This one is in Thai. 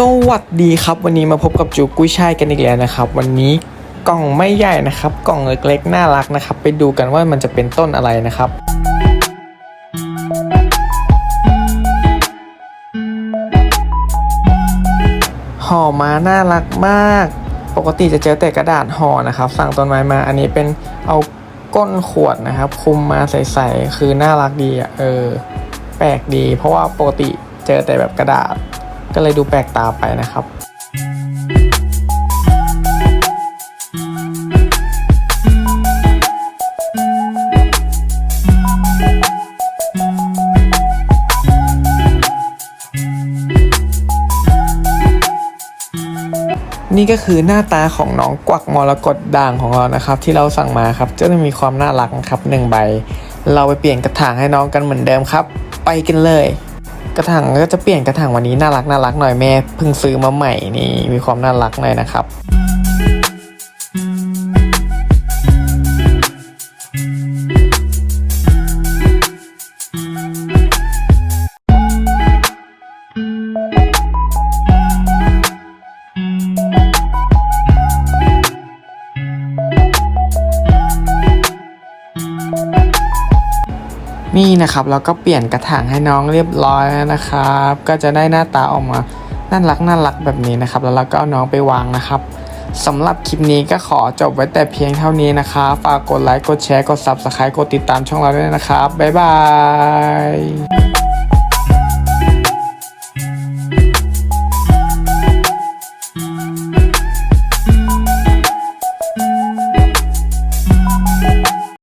สวัสดีครับวันนี้มาพบกับจูกุ้ยช่ายกันอีกแล้วนะครับ วันนี้กล่องไม่ใหญ่นะครับ กล่องเล็กๆน่ารักนะครับ ไปดูกันว่ามันจะเป็นต้นอะไรนะครับ ห่อมาน่ารักมาก ปกติจะเจอแต่กระดาษห่อนะครับ สั่งต้นไม้มาอันนี้เป็นเอาก้นขวดนะครับ คุมมาใส่ๆคือน่ารักดีอะเออแปลกดี เพราะว่าปกติเจอแต่แบบกระดาษ ก็เลยดูแปลกตาไปนะครับนี่ก็คือหน้าตาของน้องกวักมรกตด่างของเรานะครับ ที่เราสั่งมาครับจะมีความน่ารักนะครับหนึ่งใบ เราไปเปลี่ยนกระถางให้น้องกันเหมือนเดิมครับ ไปกันเลย กระถางก็จะเปลี่ยนกระถางวันนี้น่ารักน่ารักหน่อยแม่เพิ่งซื้อมาใหม่นี่มีความน่ารักหน่อยนะครับ นี่นะครับเราก็เปลี่ยนกระถางให้น้องเรียบร้อยแล้วนะครับ ก็จะได้หน้าตาออกมาน่ารักน่ารักแบบนี้นะครับ แล้วเราก็เอาน้องไปวางนะครับสำหรับคลิปนี้ก็ขอจบไว้แต่เพียงเท่านี้นะครับฝากกดไลค์กดแชร์กด Subscribe กดติดตามช่องเราด้วยนะครับบ๊ายบาย